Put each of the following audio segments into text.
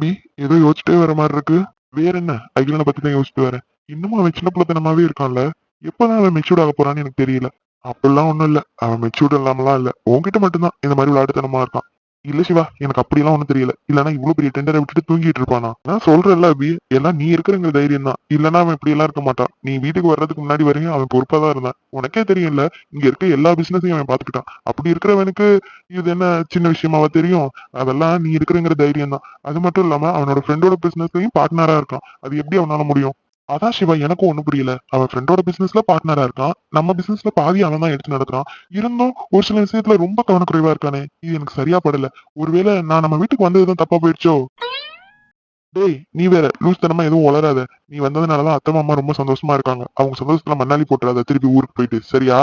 என்ன அபி ஏதோ யோசிச்சுட்டே வர மாதிரி இருக்கு. வேற என்ன? அகிலனை பத்தி தான் யோசிச்சுட்டு வரேன். இன்னமும் அவன் சின்ன பிள்ளைத்தனமாவே இருக்கான்ல. எப்பதான் அவன் மெச்சூர்ட் ஆக போறான்னு எனக்கு தெரியல. அப்படிலாம் ஒண்ணும் இல்ல. அவன் மெச்சூர்ட் இல்லாமலாம் இல்ல. உன்கிட்ட மட்டும்தான் இந்த மாதிரி விளையாட்டுத்தனமா இருக்கான். இல்ல சிவா எனக்கு அப்படிலாம் ஒண்ணும் தெரியல. இல்லனா இவ்வளவு பெரிய டெண்டரை விட்டுட்டு தூங்கிட்டு இருப்பானா? நான் சொல்றேன்ல அபி. எல்லாம் நீ இருக்கிறங்கிற தைரியம் தான். இல்லனா அவன் இப்படி எல்லாம் இருக்க மாட்டான். நீ வீட்டுக்கு வர்றதுக்கு முன்னாடி வரையும் அவன் பொறுப்பா தான் இருந்தான். உனக்கே தெரியும்ல இங்க இருக்க எல்லா பிசினஸையும் அவன் பாத்துக்கிட்டான். அப்படி இருக்கிறவனுக்கு இது என்ன சின்ன விஷயமாவா தெரியும்? அதெல்லாம் நீ இருக்கிறங்கிற தைரியம் தான். அது மட்டும் இல்லாம அவனோட ஃப்ரெண்டோட பிசினஸ்லயும் பார்ட்னரா இருக்கான். அது எப்படி அவனால முடியும்? அதான் சிவா எனக்கும் ஒண்ணும் புரியல. அவன் ஃப்ரெண்டோட பிசினஸ்ல பார்ட்னரா இருக்கான். நம்ம பிசினஸ்ல பாதி அவன் தான் எடுத்து நடக்கிறான் இருந்தும் ஒரு சில விஷயத்துல ரொம்ப கவனக்குறைவா இருக்கானே. இது எனக்கு சரியா படல. ஒருவேளை நான் நம்ம வீட்டுக்கு வந்ததுதான் தப்பா போயிடுச்சோ? டேய் நீ வேற லூஸ் தனமா எதுவும் வளராத நீ வந்ததுனாலதான் அத்தை மாமா ரொம்ப சந்தோஷமா இருக்காங்க. அவங்க சந்தோஷத்துல மண்ணாலி போட்டுறாத. திருப்பி ஊருக்கு போயிட்டு. சரியா?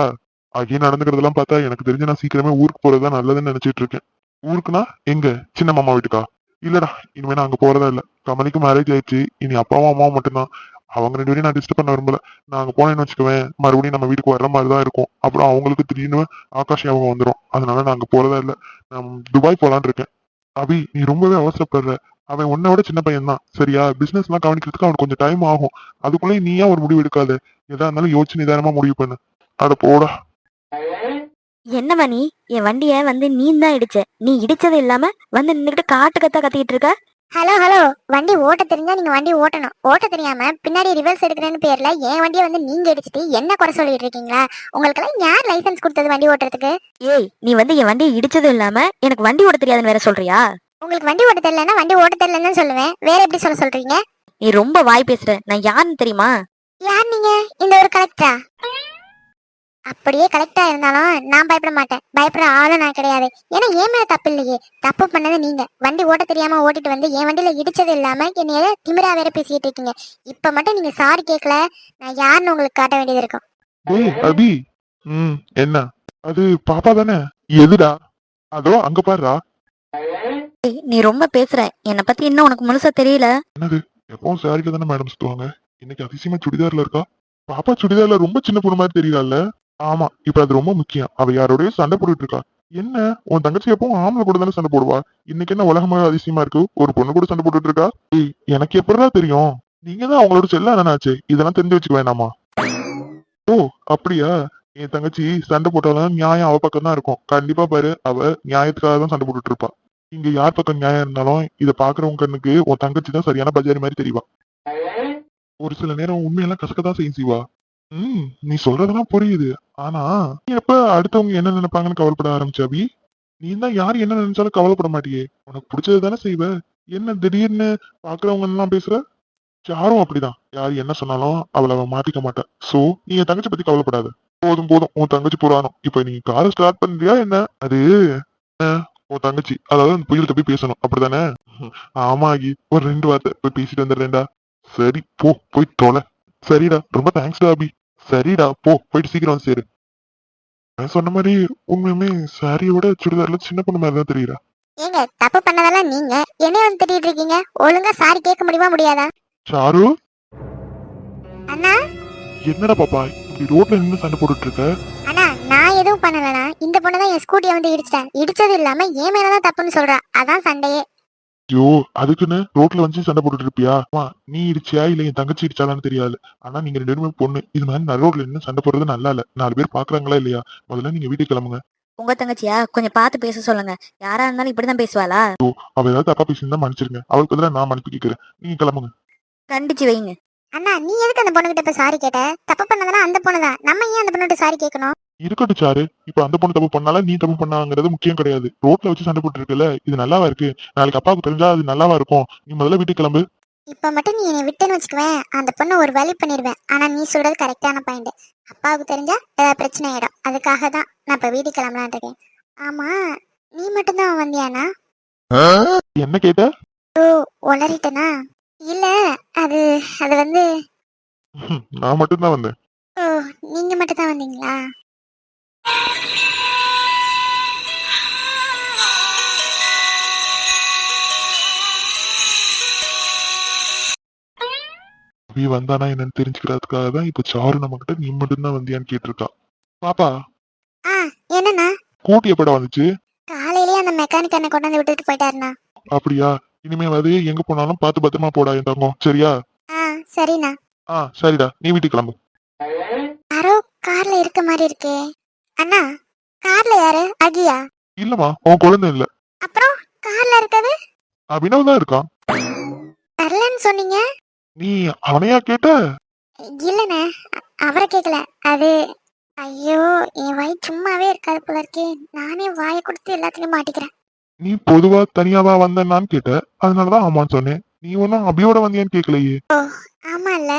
அகையும் நடந்துக்கிறதெல்லாம் பார்த்தா எனக்கு தெரிஞ்சு நான் சீக்கிரமே ஊருக்கு போறதுதான் நல்லதுன்னு நினைச்சிட்டு இருக்கேன். ஊருக்குனா எங்க? சின்ன மாமா வீட்டுக்கா? இல்லடா இனிமே நான் அங்க போறதா இல்ல. கமலிக்கு மேரேஜ் ஆயிடுச்சு. இனி அப்பாவும் அம்மாவும் மட்டும்தான். அவங்க ரெண்டு பேரையும் நான் டிஸ்டர்ப் பண்ண விரும்பல. நான் போனேன்னு வச்சுக்குவேன் மறுபடியும் நம்ம வீட்டுக்கு வர மாதிரி தான் இருக்கும். அப்புறம் அவங்களுக்கு திடீர்னு ஆகாஷ் ஞாபகம் வந்துடும் அதனால நான் போறதா இல்ல. நான் துபாய் போலான்னு இருக்கேன். அபி நீ ரொம்பவே அவசரப்படுற. அவன் உன்னை விட சின்ன பையன் தான் சரியா? பிசினஸ் எல்லாம் கவனிக்கிறதுக்கு அவனுக்கு கொஞ்சம் டைம் ஆகும். அதுக்குள்ளே நீ ஏன் ஒரு முடிவு எடுக்காத. எதா இருந்தாலும் யோசிச்சு நிதானமா முடிவு பண்ணு. அட போடா. என்ன மணி? என் வண்டிய வந்து நீ தான் இடிச்ச. நீ இடிச்சது இல்லாம வந்து நின்னுகிட்டு காட்டு கத்தா கத்திக்கிட்டு இருக்க? ஹலோ ஹலோ வண்டி ஓட்ட தெரிஞ்சா நீங்க வண்டி ஓட்டணும். ஓட்ட தெரியாம பின்னாடி ரிவர்ஸ் எடுக்கிறேன்னு பேர்ல என் வண்டியை வந்து நீங்க இடிச்சிட்டு என்ன குறை சொல்லிட்டு இருக்கீங்களா? உங்களுக்கெல்லாம் யார் லைசென்ஸ் கொடுத்தது வண்டி ஓட்டுறதுக்கு? ஏய் நீ வந்து என் வண்டியை இடிச்சதும் இல்லாம எனக்கு வண்டி ஓட்ட தெரியாதுன்னு வேற சொல்றியா? உங்களுக்கு வண்டி ஓட்ட தெரியலன்னா வண்டி ஓட்ட தெரியலன்னு சொல்லுவேன். வேற எப்படி சொல்ல சொல்றீங்க? நீ ரொம்ப வாய் பேசுற. நான் யாருன்னு தெரியுமா? யார் நீங்க? இந்த ஒரு கலெக்டரா அப்படியே கலெக்டரா இருந்தாலும் நான் பயப்பட மாட்டேன். பயப்படுற ஆளும் நான் கிடையாது. ஏன்னா என் மேல தப்பு இல்லையே. தப்பு பண்ணது நீங்க. வண்டி ஓட்ட தெரியாம ஓட்டிட்டு வந்து என் வண்டியில இடிச்சது இல்லாம என்னைய திமிரா வேற பேசிட்டு இருக்கீங்க. இப்ப மட்டும் நீங்க சாரி கேட்கல நான் யாருன்னு உங்களுக்கு காட்ட வேண்டியது இருக்கும். டேய் அபி. ம் என்ன? அது பாப்பா தானே? எதுடா? அதோ அங்க பாருடா. ஏய், நீ ரொம்ப பேசுற. என்னை பத்தி இன்னும் உனக்கு முழுசா தெரியல? என்னது? எப்பவும் சாரில தானே மேடம் சுத்துவாங்க? இன்னைக்கு அதிசயமா சுடிதார்ல இருக்கா? பாப்பா சுடிதார்ல ரொம்ப சின்ன பொண்ணு மாதிரி தெரியல ஆமா இப்ப அது ரொம்ப முக்கியம். அவ யாரோடய சண்டை போட்டுட்டு இருக்கா. என்ன? உன் தங்கச்சி எப்பவும் ஆம்பளை கூட தானே சண்டை போடுவா? இன்னைக்கு என்ன உலகமாக அதிசயமா இருக்கு? ஒரு பொண்ணு கூட சண்டை போட்டுட்டு இருக்கா? ஏய் எனக்கு எப்படிதான் தெரியும்? நீங்க தான் அவங்களோட செல்ல அண்ணனாச்சே இதெல்லாம் தெரிஞ்சு வச்சுக்க வேணாமா? ஓ அப்படியா? என் தங்கச்சி சண்டை போட்டாலும் நியாயம் அவ பக்கம் தான் இருக்கும். கண்டிப்பா பாரு அவ நியாயத்துக்காக தான் சண்டை போட்டுட்டு இருப்பா. இங்க யார் பக்கம் நியாயம் இருந்தாலும் இத பாக்குறவங்க கண்ணுக்கு உன் தங்கச்சி தான் சரியான பஜாரி மாதிரி தெரியவா ஒரு சில நேரம் உண்மையெல்லாம் கசக்கதான் செய்யும் சிவா. ம் நீ சொல்றதெல்லாம் புரியுது. ஆனா நீ எப்ப அடுத்தவங்க என்ன நினைப்பாங்கன்னு கவலைப்பட ஆரம்பிச்ச அபி? நீ தான் யார் என்ன நினைச்சாலும் கவலைப்பட மாட்டியே. உனக்கு பிடிச்சது தானே செய்வ? என்ன திடீர்னு பாக்குறவங்க எல்லாம் பேசுற? யாரும் அப்படிதான். யார் என்ன சொன்னாலும் அவளை அவன் மாத்திக்க மாட்டேன். சோ நீ என் தங்கச்சி பத்தி கவலைப்படாத. போதும் போதும். உன் தங்கச்சி புராணம். இப்ப நீ காரை ஸ்டார்ட் பண்றியா என்ன? அது உன் தங்கச்சி. அதாவது அந்த புயல் போய் பேசணும். அப்படிதானே ஆமா ஆகி ஒரு ரெண்டு வார்த்தை. போய் பேசிட்டு வந்துடுறேன்டா. சரி போ. போய் தொலை. சரிடா ரொம்ப தேங்க்ஸ்டா அபி. சரிடா போ போயிட்டு சீக்கிரம் சேரு. நான் சொன்ன மாதிரி உண்மையுமே சாரியோட சுடிதார்ல சின்ன பொண்ணு மாதிரி தான் தெரியுறா. ஏங்க தப்பு பண்ணதெல்லாம் நீங்க? என்ன வந்து திட்டிட்டு இருக்கீங்க? ஒழுங்கா சாரி கேட்க முடியுமா முடியாதா? சாரு? அண்ணா? என்னடா பாப்பா இப்படி ரோட்ல நின்று சண்டை போட்டுட்டு இருக்க அண்ணா நான் எதுவும் பண்ணலண்ணா. இந்த பொண்ணு தான் என் ஸ்கூட்டியை வந்து இடிச்சிட்டேன். இடிச்சது இல்லாம என் மேலதான் தப்புன்னு சொல்றா. அதான் சண்டையே. ஐயோ அதுக்குன்னு ரோட்ல வந்து சண்டை போட்டுட்டு இருப்பியா? நீ இடிச்சியா? இல்ல என் தங்கச்சி இடிச்சாலான்னு தெரியாது. ஆனா நீங்க ரெண்டு பேருமே பொண்ணு. இது மாதிரி நடு ரோட்ல நின்று சண்டை போடுறது நல்லா இல்ல. நாலு பேர் பாக்குறாங்களா இல்லையா? முதல்ல நீங்க வீட்டுக்கு கிளம்புங்க. உங்க தங்கச்சியா? கொஞ்சம் பார்த்து பேச சொல்லுங்க. யாரா இருந்தாலும் இப்படிதான் பேசுவாளா? அவ ஏதாவது தப்பா பேசியிருந்தா மன்னிச்சிருங்க. அவளுக்கு பதிலா நான் மன்னிப்பு கேட்கிறேன் நீங்க கிளம்புங்க. கண்டிச்சு வைங்க. அண்ணா நீ எதுக்கு அந்த பொண்ணுகிட்ட போய் சாரி கேட்ட? தப்பு பண்ணதெல்லாம் அந்த பொண்ணு தான் நம்ம ஏன் அந்த பொண்ணுகிட்ட சாரி கேட்கணும்? இருக்கட்டும் சாரு. இப்ப அந்த பொண்ணு தப்பு பண்ணால நீ தப்பு பண்ணாங்கிறது முக்கியம் கிடையாது. ரோட்ல வச்சு சண்டை போட்டு இருக்கல இது நல்லாவா இருக்கு? நாளைக்கு அப்பாவுக்கு தெரிஞ்சா அது நல்லாவா இருக்கும்? நீ முதல்ல வீட்டுக்கு கிளம்பு. இப்ப மட்டும் நீ என்னை விட்டுன்னு வச்சுக்குவேன். அந்த பொண்ணை ஒரு வழி பண்ணிடுவேன். ஆனா நீ சொல்றது கரெக்டான பாயிண்ட். அப்பாவுக்கு தெரிஞ்சா ஏதாவது பிரச்சனை ஆயிடும். அதுக்காக தான் நான் இப்ப வீட்டுக்கு கிளம்பலான் இருக்கேன். ஆமா நீ மட்டும்தான் வந்தியானா என்ன கேட்ட? உளறிட்டனா? இல்ல அது அது வந்து நான் மட்டும்தான் வந்தேன். ஓ நீங்க மட்டும் தான் வந்தீங்களா? நீ வந்தானா என்னன்னு தெரிஞ்சுக்கிறதுக்காக தான் இப்ப சாரு நம்ம கிட்ட நீ மட்டும்தான் வந்தியான்னு கேட்டிருக்கா. பாப்பா. என்னண்ணா? கூட்டி எப்படா வந்துச்சு. காலையிலேயே அந்த மெக்கானிக் அண்ணன் கொண்டு வந்து விட்டுட்டு போயிட்டாருண்ணா. அப்படியா? இனிமேவாது எங்க போனாலும் பார்த்து பத்திரமா போடா என் தங்கம். சரியா? ஆ சரிண்ணா. ஆ சரிடா. நீ வீட்டுக்கு கிளம்பு. யாரோ கார்ல இருக்க மாதிரி இருக்கே. அண்ணா கார்ல யாரு? அகியா? இல்லம்மா உன் குழந்தை இல்ல. அப்புறம் கார்ல இருக்கது? அபினவ் தான் இருக்கான் வரலன்னு சொன்னீங்க? நீ அவனையா கேட்ட? இல்லண்ணே அவரை கேட்கல அது ஐயோ என் வாய் சும்மாவே இருக்காது போல இருக்கே. நானே வாயை கொடுத்து எல்லாத்துலயும் மாட்டிக்கிறேன். நீ பொதுவா தனியாவா வந்தேன்னான்னு கேட்ட. அதனாலதான் ஆமான்னு சொன்னேன். நீ ஒன்னும் அபியோட வந்தியான்னு கேட்கலையே ஆமா இல்ல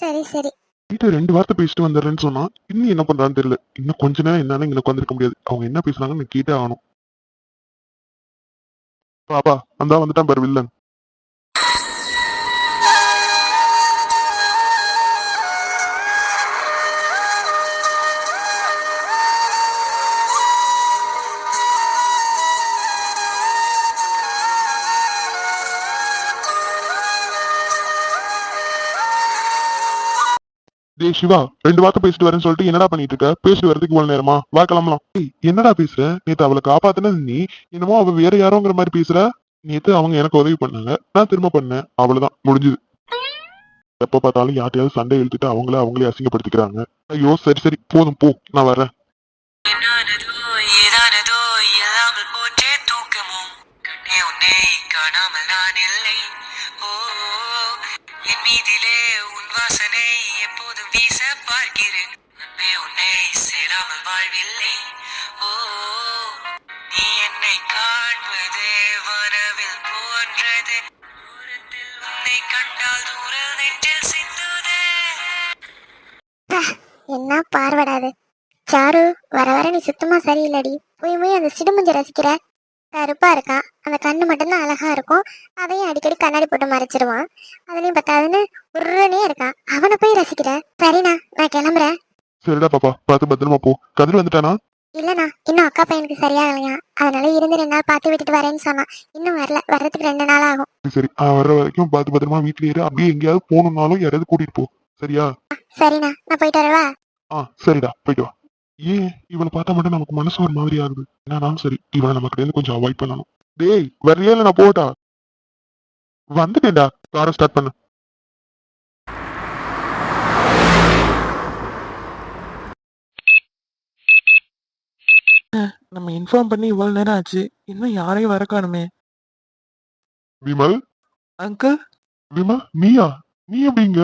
சரி சரி. வீட்டை ரெண்டு வார்த்தை பேசிட்டு வந்துடுறேன்னு சொன்னா இன்னும் என்ன பண்றான்னு தெரியல. இன்னும் கொஞ்ச நேரம் என்னால இங்க உட்காந்துருக்க முடியாது. அவங்க என்ன பேசுறாங்கன்னு கேட்டே ஆகணும். பாப்பா அந்த வந்துட்டான் பாரு வில்லன். டேய் சிவா ரெண்டு வார்த்தை பேசிட்டு வரேன்னு சொல்லிட்டு என்னடா பண்ணிட்டு இருக்க? பேசிட்டு வரதுக்கு இவ்வளவு நேரமா? வா கிளம்பலாம். என்னடா பேசுற? நேத்து அவளை காப்பாத்தினது நீ? என்னமோ அவ வேற யாரோங்கிற மாதிரி பேசுற? நேத்து அவங்க எனக்கு உதவி பண்ணாங்க நான் திரும்ப பண்ணேன். அவ்வளவுதான். முடிஞ்சது. எப்ப பார்த்தாலும் யார்ட்டையாவது சண்டை இழுத்துட்டு அவங்கள அவங்களே அசிங்கப்படுத்திக்கிறாங்க. ஐயோ சரி சரி. போதும் போ. நான் வரேன் காணாமல் நான் இல்லை. ஓ என் மீதிலே உன் வாசனை பார்க்கிறேன் உன்னை சேராமல் வாழ்வில்லை ஓ நீ என்னை காண்பதே போன்றது தூரத்தில் உன்னை கண்டால் தூரல் நெற்றில் சிந்துதே என்ன பார்வடாது சாரு வர வர நீ சுத்தமா சரியில்லடி. போய் போய் அந்த சிடுமுஞ்ச ரசிக்கிற. கருப்பா இருக்கான் அந்த கண்ணு மட்டும்தான் அழகா இருக்கும். அதையும் அடிக்கடி கண்ணாடி போட்டு மறைச்சிருவான். அதுலயும் பத்தாதுன்னு உருனே இருக்கான் அவனை போய் ரசிக்கிற. சரிண்ணா. நான் கிளம்புறேன். சரிடா பாப்பா பார்த்து பத்திரமா போ. கதிர் வந்துட்டானா? இல்லண்ணா இன்னும் அக்கா பையனுக்கு சரியாகலையா? அதனால இருந்து ரெண்டு நாள் பார்த்து விட்டுட்டு வரேன்னு சொன்னான் இன்னும் வரல வர்றதுக்கு ரெண்டு நாள் ஆகும். சரி, அவன் வர்ற வரைக்கும் பார்த்து பத்திரமா வீட்லயே இரு. அப்படியே எங்கேயாவது போகணும்னாலும் யாரையாவது கூட்டிட்டு போ. சரியா? சரிண்ணா நான் போயிட்டு வரவா? ஆ சரிடா போயிட்டு வா. ஏன் இவனை பார்த்தா மட்டும் நமக்கு மனசு ஒரு மாதிரி ஆகுது. என்னன்னாலும் சரி இவனை நமக்கு இருந்து கொஞ்சம் அவாய்ட் பண்ணணும். டேய் வரையில இல்ல நான் போட்டா வந்துட்டேன்டா. காரை ஸ்டார்ட் பண்ணு. நம்ம இன்ஃபார்ம் பண்ணி இவ்வளவு நேரம் ஆச்சு. இன்னும் யாரையும் வர காணுமே விமல்? அங்கிள்? விமல் நீயா? நீ எப்படிங்க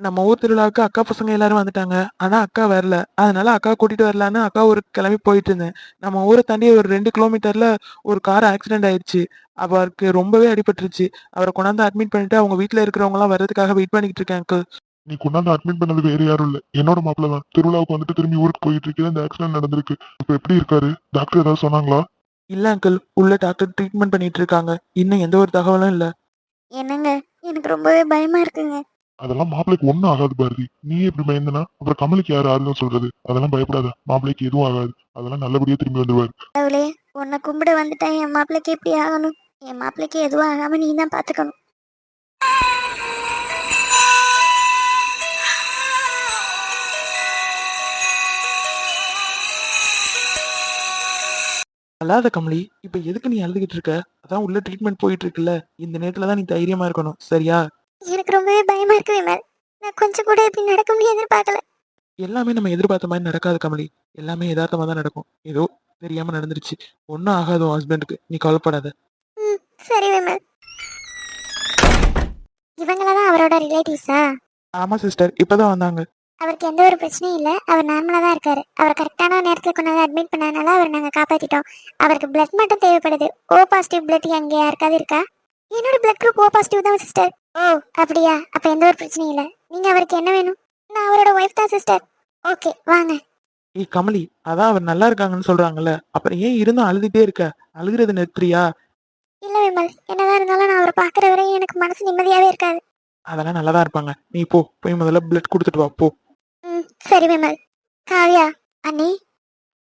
நம்ம ஊர் திருவிழாவுக்கு அக்கா பசங்க எல்லாரும் வந்துட்டாங்க. ஆனா அக்கா வரல. அதனால அக்கா கூட்டிட்டு வரலான்னு அக்கா ஒரு கிளம்பி போயிட்டு இருந்தேன். நம்ம ஊரை தாண்டி ஒரு ரெண்டு கிலோமீட்டர்ல ஒரு கார் ஆக்சிடென்ட் ஆயிடுச்சு. அவருக்கு ரொம்பவே அடிபட்டுருச்சு. அவரை கொண்டாந்து அட்மிட் பண்ணிட்டு அவங்க வீட்ல இருக்கிறவங்க எல்லாம் வர்றதுக்காக வெயிட் பண்ணிக்கிட்டு இருக்கேன் அங்கிள் நீ கொண்டாந்து அட்மிட் பண்ணது வேற யாரும் இல்ல. என்னோட மாப்பிள்ள தான். திருவிழாவுக்கு வந்துட்டு திரும்பி ஊருக்கு போயிட்டு இருக்கு இந்த ஆக்சிடென்ட் நடந்திருக்கு. இப்ப எப்படி இருக்காரு? டாக்டர் ஏதாவது சொன்னாங்களா? இல்ல அங்கிள் உள்ள டாக்டர் ட்ரீட்மெண்ட் பண்ணிட்டு இருக்காங்க. இன்னும் எந்த ஒரு தகவலும் இல்ல. என்னங்க? எனக்கு ரொம்பவே பயமா இருக்குங்க. அதெல்லாம் மாப்பிள்ளைக்கு ஒண்ணும் ஆகாது பாரதி. நீ எப்படி பயந்தனா? அப்புறம் கமலுக்கு யாரு ஆறுதல் சொல்றது? அதெல்லாம் பயப்படாத. மாப்பிள்ளைக்கு எதுவும் ஆகாது. அதெல்லாம் நல்லபடியா திரும்பி வந்துருவாரு. கடவுளே உன்னை கும்பிட வந்துட்டேன் என் மாப்பிள்ளைக்கு எப்படி ஆகணும்? என் மாப்பிள்ளைக்கு எதுவும் ஆகாம நீ தான் பாத்துக்கணும். அல்லாத கமலி இப்ப எதுக்கு நீ அழுதுகிட்டு இருக்க? அதான் உள்ள ட்ரீட்மெண்ட் போயிட்டு இருக்குல்ல இந்த நேரத்துல தான் நீ தைரியமா இருக்கணும். சரியா? எனக்கு ரொம்பவே பயமா இருக்கு விமல். நான் கொஞ்சம் கூட இப்படி நடக்க முடியாது எதிர்பார்க்கல. எல்லாமே நம்ம எதிர்பார்த்த மாதிரி நடக்காது கமலி. எல்லாமே யதார்த்தமா தான் நடக்கும். ஏதோ தெரியாம நடந்துருச்சு. ஒன்னும் ஆகாது உன் ஹஸ்பண்டுக்கு நீ கவலைப்படாத. சரி விமல். இவங்களதான் அவரோட ரிலேட்டிவ்ஸா ஆமா சிஸ்டர் இப்பதான் வந்தாங்க. அவருக்கு எந்த ஒரு பிரச்சனையும் இல்லை. அவர் நார்மலாக தான் இருக்காரு. அவர் கரெக்டான நேரத்தில் கொண்டாந்து அட்மிட் பண்ணனால அவர் நாங்கள் காப்பாற்றிட்டோம் அவருக்கு பிளட் மட்டும் தேவைப்படுது. ஓ பாசிட்டிவ் பிளட் அங்கே யாருக்காவது இருக்கா? என்னோட பிளட் குரூப் ஓ பாசிட்டிவ் தான் சிஸ்டர் ஓ அப்படியா? அப்போ எந்த ஒரு பிரச்சனையும் இல்லை. நீங்கள் அவருக்கு என்ன வேணும்? நான் அவரோட ஒய்ஃப் தான் சிஸ்டர் ஓகே வாங்க. ஏய் கமலி அதான் அவர் நல்லா இருக்காங்கன்னு சொல்றாங்கல்ல. அப்புறம் ஏன் இருந்தும் அழுதுட்டே இருக்க? அழுகுறது நிறுத்துறியா இல்லை விமல் என்னதான் இருந்தாலும் நான் அவரை பார்க்குற வரையும் எனக்கு மனசு நிம்மதியாகவே இருக்காது. அதெல்லாம் நல்லா தான் இருப்பாங்க. நீ போ போய் முதல்ல பிளட் கொடுத்துட்டு வா போ. ம் சரி விமல் காவ்யா அண்ணி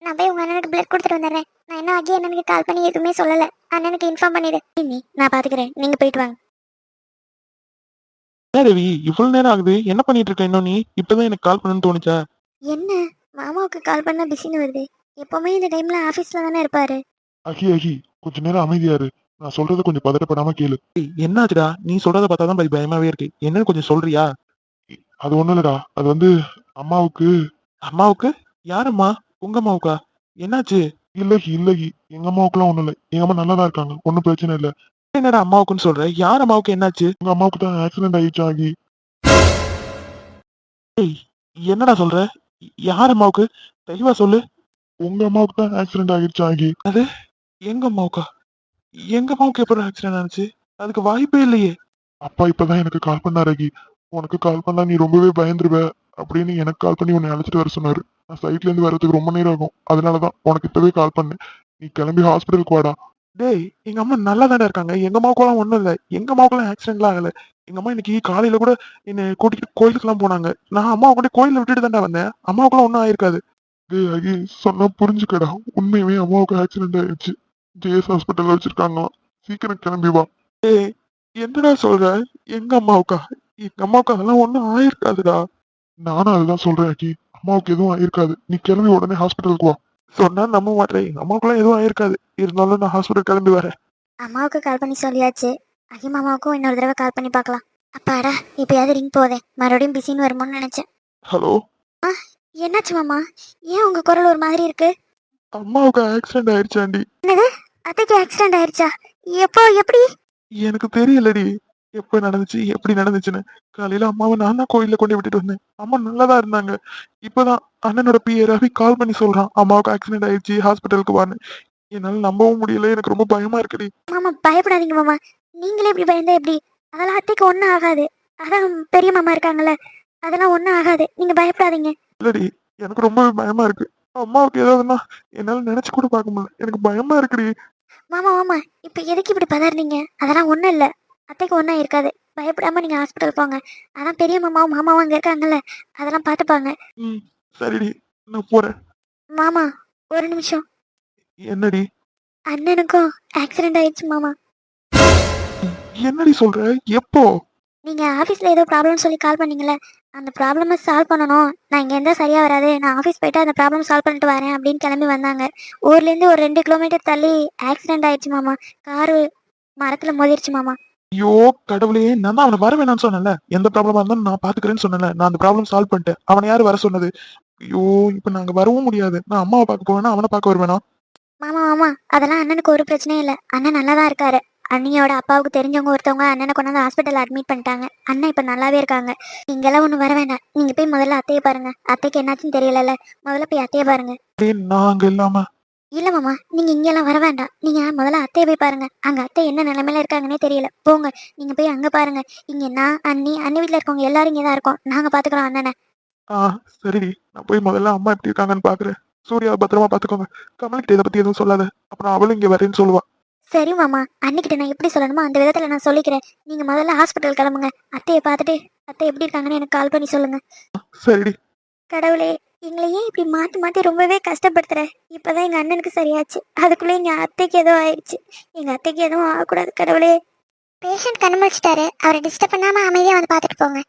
நான் போய் உங்கள் அண்ணனுக்கு பிளட் கொடுத்துட்டு வந்துடுறேன். நான் இன்னும் அகி அண்ணனுக்கு கால் பண்ணி எதுவுமே சொல்லலை. அண்ணனுக்கு இன்ஃபார்ம் பண்ணிடு. நீ நான் பாத்துக்கிறேன். நீங்க போயிட்டு வாங்க. என்ன ரவி இவ்வளவு நேரம் ஆகுது. என்ன பண்ணிட்டு இருக்க இன்னும் நீ? இப்பதான் எனக்கு கால் பண்ணணும்னு தோணுச்சா? என்ன? மாமாவுக்கு கால் பண்ணா பிஸின்னு வருது. எப்பவுமே இந்த டைம்ல ஆபீஸ்ல தானே இருப்பாரு. அகி அகி கொஞ்ச நேரம் அமைதியாரு. நான் சொல்றத கொஞ்சம் பதட்டப்படாம கேளு. என்னாச்சுடா? நீ சொல்றத பார்த்தா தான் பயமாவே இருக்கு. என்னன்னு கொஞ்சம் சொல்றியா? அது ஒண்ணும் இல்லடா. அது வந்து அம்மாவுக்கு. அம்மாவுக்கு? யாரம்மா? உங்க அம்மாவுக்கா? என்னாச்சு? இல்லகி இல்லகி எங்க அம்மாவுக்குலாம் ஒண்ணும் இல்ல. எங்க அம்மா நல்லா தான் இருக்காங்க. ஒன்னும் பிரச்சனை இல்ல. என்னடா அம்மாவுக்குன்னு சொல்ற? யார் அம்மாவுக்கு என்னாச்சு? உங்க அம்மாவுக்கு தான் ஆக்சிடென்ட் ஆயிடுச்சு ஆகி. ஏய் என்னடா சொல்ற? யார் அம்மாவுக்கு? தெளிவா சொல்லு. உங்க அம்மாவுக்கு தான் ஆக்சிடென்ட் ஆயிடுச்சு ஆகி. எங்க அம்மாவுக்கா? எங்க அம்மாவுக்கு எப்படி ஆக்சிடென்ட் ஆச்சு அதுக்கு வாய்ப்பே இல்லையே. அப்பா இப்பதான் எனக்கு கால் பண்ணாரு ஆகி. உனக்கு கால் பண்ணா நீ ரொம்பவே பயந்துருவ அப்படின்னு எனக்கு கால் பண்ணி உன்னை அழைச்சிட்டு வர சொன்னாரு. நான் சைட்ல இருந்து வர்றதுக்கு ரொம்ப நேரம் ஆகும். அதனாலதான் உனக்கு இப்பவே கால் பண்ணேன். நீ கிளம்பி ஹாஸ்பிட்டலுக்கு வாடா. டேய் எங்க அம்மா நல்லா தானே இருக்காங்க. எங்க அம்மாவுக்குலாம் ஒண்ணும் இல்ல. எங்க அம்மாவுக்குலாம் ஆக்சிடென்ட்லாம் ஆகல. எங்க அம்மா இன்னைக்கு காலையில கூட என்னை கூட்டிட்டு கோயிலுக்குலாம் போனாங்க. நான் அம்மா கொண்டு கோயில விட்டுட்டு தானே வந்தேன். அம்மாவுக்குலாம் ஒன்றும் ஆயிருக்காது. டேய் அகி சொன்னா புரிஞ்சுக்கடா. உண்மையுமே அம்மாவுக்கு ஆக்சிடென்ட் ஆயிடுச்சு. ஜேஎஸ் ஹாஸ்பிட்டல்ல வச்சிருக்காங்களாம். சீக்கிரம் கிளம்பி வா. டேய் என்னடா சொல்ற? எங்க அம்மாவுக்கா? எங்க அம்மாவுக்கு அதெல்லாம் ஒண்ணும் ஆயிருக்காதுடா. நானும் அதுதான் சொல்றேன் ஆகி அம்மாவுக்கு எதுவும் ஆயிருக்காது. நீ கிளம்பி உடனே ஹாஸ்பிட்டலுக்கு வா. சொன்னா நம்ப மாட்டேன். எங்க அம்மாவுக்குலாம் எதுவும் ஆயிருக்காது. இருந்தாலும் நான் ஹாஸ்பிட்டல் கிளம்பி வரேன். அம்மாவுக்கு கால் பண்ணி சொல்லியாச்சு. அகி மாமாவுக்கும் இன்னொரு தடவை கால் பண்ணி பார்க்கலாம். அப்பாடா இப்பயாவது ரிங் போதே. மறுபடியும் பிஸின்னு வருமோன்னு நினைச்சேன். ஹலோ என்னாச்சு மாமா? ஏன் உங்க குரல் ஒரு மாதிரி இருக்கு? அம்மாவுக்கு ஆக்சிடென்ட் ஆயிடுச்சாண்டி அத்தைக்கு ஆக்சிடென்ட் ஆயிருச்சா? எப்போ எப்படி? எனக்கு தெரியலடி. எப்ப நடந்துச்சு? எப்படி நடந்துச்சுன்னு? காலையில அம்மாவை நான் தான் கோயில்ல கொண்டு விட்டுட்டு வந்தேன். அம்மா நல்லாதான் இருந்தாங்க. இப்பதான் அண்ணனோட பிஏ ரவி கால் பண்ணி சொல்றான். அம்மாவுக்கு ஆக்சிடென்ட் ஆயிடுச்சு ஹாஸ்பிட்டலுக்கு வான்னு. என்னால நம்பவும் முடியல. எனக்கு ரொம்ப பயமா இருக்குடி. மாமா பயப்படாதீங்க மாமா. நீங்களே இப்படி பயந்தா எப்படி? அதெல்லாம் அத்தைக்கு ஒன்றும் ஆகாது. அதான் பெரிய மாமா இருக்காங்கல்ல. அதெல்லாம் ஒன்றும் ஆகாது. நீங்க பயப்படாதீங்க. இல்லடி எனக்கு ரொம்பவே பயமா இருக்கு. அம்மாவுக்கு ஏதாவதுன்னா என்னால நினைச்சு கூட பார்க்க முடியல. எனக்கு பயமா இருக்குடி. மாமா மாமா இப்போ எதுக்கு இப்படி பதறீங்க? அதெல்லாம் ஒன்றும் இல்லை. அத்தைக்கு ஒன்றும் இருக்காது. பயப்படாம நீங்க ஹாஸ்பிட்டல் போங்க. அதான் பெரிய மாமாவும் மாமாவும் அங்கே இருக்காங்கல்ல அதெல்லாம் பார்த்துப்பாங்க. ம் சரிடி நான் போறேன். மாமா ஒரு நிமிஷம். என்னடி? அண்ணனுக்கும் ஆக்சிடென்ட் ஆயிடுச்சு மாமா. என்னடி சொல்ற? எப்போ? நீங்க ஆஃபீஸ்ல ஏதோ ப்ராப்ளம் சொல்லி கால் பண்ணீங்கல்ல அந்த ப்ராப்ளமை சால்வ் பண்ணணும். நான் இங்க இருந்தா சரியா வராது. நான் ஆஃபீஸ் போயிட்டு அந்த ப்ராப்ளம் சால்வ் பண்ணிட்டு வரேன் அப்படின்னு கிளம்பி வந்தாங்க. ஊர்ல இருந்து ஒரு ரெண்டு கிலோமீட்டர் தள்ளி ஆக்சிடென்ட் ஆயிடுச்சு மாமா. காரு மரத்துல மோதிருச்சு மாமா. ஐயோ கடவுளே நான் தான் அவனை வர வேணாம்னு சொன்னேன்ல. எந்த ப்ராப்ளமா இருந்தாலும் நான் பாத்துக்கிறேன்னு சொன்னேன்ல. நான் அந்த ப்ராப்ளம் சால்வ் பண்ணிட்டேன். அவனை யாரு வர சொன்னது? ஐயோ இப்ப நாங்க வரவும் முடியாது. நான் அம்மாவை பார்க்க போவேனா அவனை பார்க்க வருவேனா? மாமா மாமா அதெல்லாம் அண்ணனுக்கு ஒரு பிரச்சனையும் இல்லை. அண்ணன் நல்லா தான் இருக்காரு. அண்ணியோட அப்பாவுக்கு தெரிஞ்சவங்க ஒருத்தவங்க அண்ணனை கொண்டு வந்து ஹாஸ்பிட்டல் அட்மிட் பண்ணிட்டாங்க. அண்ணன் இப்போ நல்லாவே இருக்காங்க. நீங்கெல்லாம் ஒன்றும் வர வேண்டாம் நீங்க போய் முதல்ல அத்தையை பாருங்க. அத்தைக்கு என்னாச்சுன்னு தெரியலல்ல முதல்ல போய் அத்தையை பாருங்க. அங்க இல்லாம இல்ல மாமா நீங்க இங்கெல்லாம் வர வேண்டாம். நீங்க முதல்ல அத்தையை போய் பாருங்க. அங்க அத்தை என்ன நிலைமையில இருக்காங்கன்னே தெரியல. போங்க நீங்க போய் அங்க பாருங்க. இங்க நான் அண்ணி அண்ணி வீட்ல இருக்கவங்க எல்லாரும் இங்கே தான் இருக்கோம். நாங்க பாத்துக்கிறோம் அண்ணனை. ஆ சரிடி நான் போய் முதல்ல அம்மா எப்படி இருக்காங்கன்னு பாக்குறேன். சூர்யா பத்திரமா பாத்துக்கோங்க. கமல்கிட்ட இதை பத்தி எதுவும் சொல்லாத. அப்புறம் அவளும் இங்க வரேன்னு சொல்லுவா. சரி மாமா அன்னிக்கிட்ட நான் எப்படி சொல்லணுமோ அந்த விதத்துல நான் சொல்லிக்கிறேன். நீங்க முதல்ல ஹாஸ்பிட்டல் கிளம்புங்க. அத்தையை பார்த்துட்டு அத்தை எப்படி இருக்காங்கன்னு எனக்கு கால் பண்ணி சொல்லுங்க. சரிடி. கடவுளே எங்களை ஏன் இப்படி மாத்தி மாத்தி ரொம்பவே கஷ்டப்படுத்துற? இப்பதான் எங்க அண்ணனுக்கு சரியாச்சு. அதுக்குள்ள எங்க அத்தைக்கு ஏதோ ஆயிடுச்சு. எங்க அத்தைக்கு எதுவும் ஆகக்கூடாது கடவுளே. பேஷண்ட் கண்ணு முடிச்சிட்டாரு அவரை டிஸ்டர்ப் பண்ணாம அமைதியா வந்து பாத்துட்டு போங்க.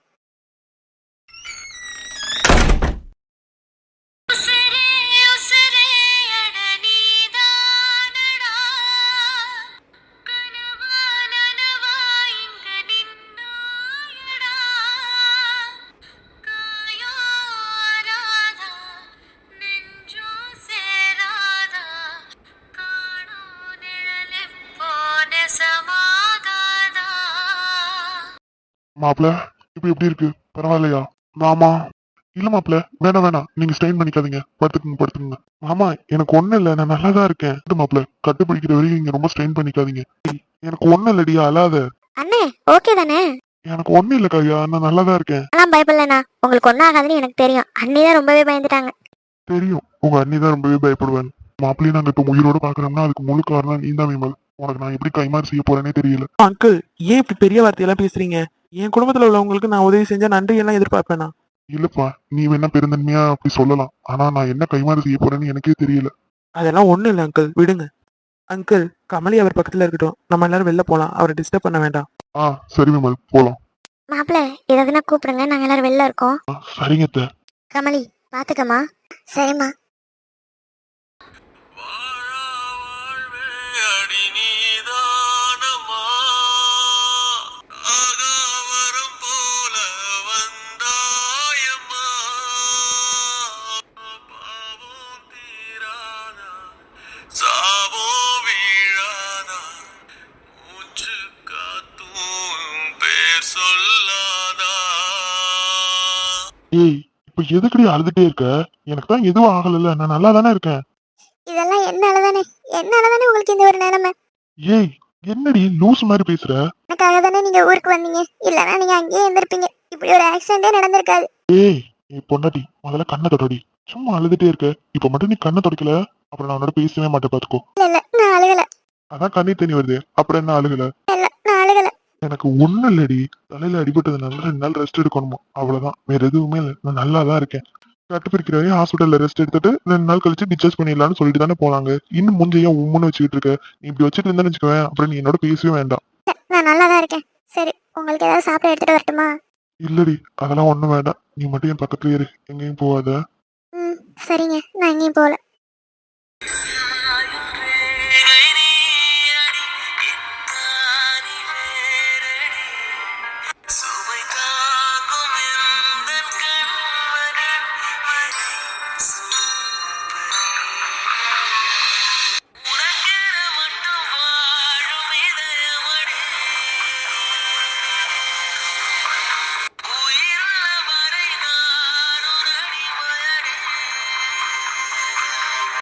மாப்பிள இப்ப எப்படி இருக்கு? பரவாயில்லையா? மாமா. இல்ல மாப்பிள வேணாம் வேணாம். நீங்க ஸ்டெயின் பண்ணிக்காதீங்க. படுத்துக்குங்க படுத்துக்குங்க. மாமா எனக்கு ஒண்ணு இல்ல. நான் நல்லா தான் இருக்கேன். இது மாப்பிள கட்டு பிடிக்கிற வரைக்கும் நீங்க ரொம்ப ஸ்ட்ரெயின் பண்ணிக்காதீங்க. எனக்கு ஒண்ணு இல்லடி அழாத. அண்ணே ஓகே தானே? எனக்கு ஒண்ணு இல்ல கையா நான் நல்லா தான் இருக்கேன். அதெல்லாம் பயப்படலண்ணா. உங்களுக்கு ஒன்றும் ஆகாதுன்னு எனக்கு தெரியும். அண்ணி தான் ரொம்பவே பயந்துட்டாங்க. தெரியும். உங்க அண்ணி தான் ரொம்பவே பயப்படுவேன் மாப்பிள்ளையும் நாங்க இப்ப உயிரோட பாக்குறோம்னா அதுக்கு முழு காரணம் நீ தான் உனக்கு நான் எப்படி கைமாறு செய்ய போறேனே தெரியல. அங்கிள் ஏன் இப்படி பெரிய வார்த்தையெல்லாம் பேசுறீங்க? என் குடும்பத்துல உள்ளவங்களுக்கு நான் உதவி செஞ்சா நன்றி எல்லாம் எதிர்பார்ப்பேனா? இல்லப்பா நீ வேணா பெருந்தன்மையா அப்படி சொல்லலாம். ஆனா நான் என்ன கைமாறு செய்ய போறேன்னு எனக்கே தெரியல. அதெல்லாம் ஒண்ணும் இல்லை அங்கிள் விடுங்க. அங்கிள் கமலி அவர் பக்கத்துல இருக்கட்டும். நம்ம எல்லாரும் வெளில போலாம். அவரை டிஸ்டர்ப் பண்ண வேண்டாம். ஆ சரி விமல். போலாம். மாப்பிள்ள ஏதாவதுனா கூப்பிடுங்க. நாங்க எல்லாரும் வெளில இருக்கோம். சரிங்க அத்தை. கமலி பாத்துக்கம்மா. சரிம்மா. ஏய் இப்ப எதுக்குடி அழுதுட்டே இருக்க? எனக்கு தான் எதுவும் ஆகல நான் நல்லா தானே இருக்கேன். இதெல்லாம் என்னாலதானே? என்னாலதானே உங்களுக்கு இந்த ஒரு நிலைமை? ஏய் என்னடி லூஸ் மாதிரி பேசுற? எனக்காக தானே நீங்க ஊருக்கு வந்தீங்க? இல்லைன்னா நீங்க அங்கேயே இருந்திருப்பீங்க. இப்படி ஒரு ஆக்சிடென்டே நடந்திருக்காது. ஏய் நீ பொண்டாட்டி முதல்ல கண்ணை தொடடி. சும்மா அழுதுட்டே இருக்க. இப்ப மட்டும் நீ கண்ணை தொடக்கல? அப்புறம் நான் உன்னோட பேசவே மாட்டேன் பாத்துக்கோ. இல்ல இல்ல நான் அழுகல. அதான் கண்ணீர் தண்ணி வருது. அப்புறம் என்ன அழுகல? இல்ல நான் அழுகல. எனக்கு ஒண்ணும் இல்லடி தலையில அடிபட்டதுனால ரெண்டு நாள் ரெஸ்ட் எடுக்கணுமா? அவ்வளவுதான். வேற எதுவுமே இல்லை. நான் நல்லா தான் இருக்கேன். கட்டு பிரிக்கிற வரையும் ஹாஸ்பிட்டல்ல ரெஸ்ட் எடுத்துட்டு ரெண்டு நாள் கழிச்சு டிஸ்சார்ஜ் பண்ணிடலாம்னு சொல்லிட்டு தானே போனாங்க. இன்னும் முஞ்சையா உம்முன்னு வச்சுக்கிட்டு இருக்க. நீ இப்படி வச்சுட்டு இருந்தேன்னு வச்சுக்கோவேன் அப்புறம் நீ என்னோட பேசவே வேண்டாம். நான் நல்லா தான் இருக்கேன். சரி உங்களுக்கு ஏதாவது சாப்பிட எடுத்துட்டு வரட்டுமா? இல்லடி. அதெல்லாம் ஒண்ணும் வேண்டாம். நீ மட்டும் என் பக்கத்துலயே இரு. எங்கேயும் போகாத. ம் சரிங்க. நான் எங்கேயும் போகல.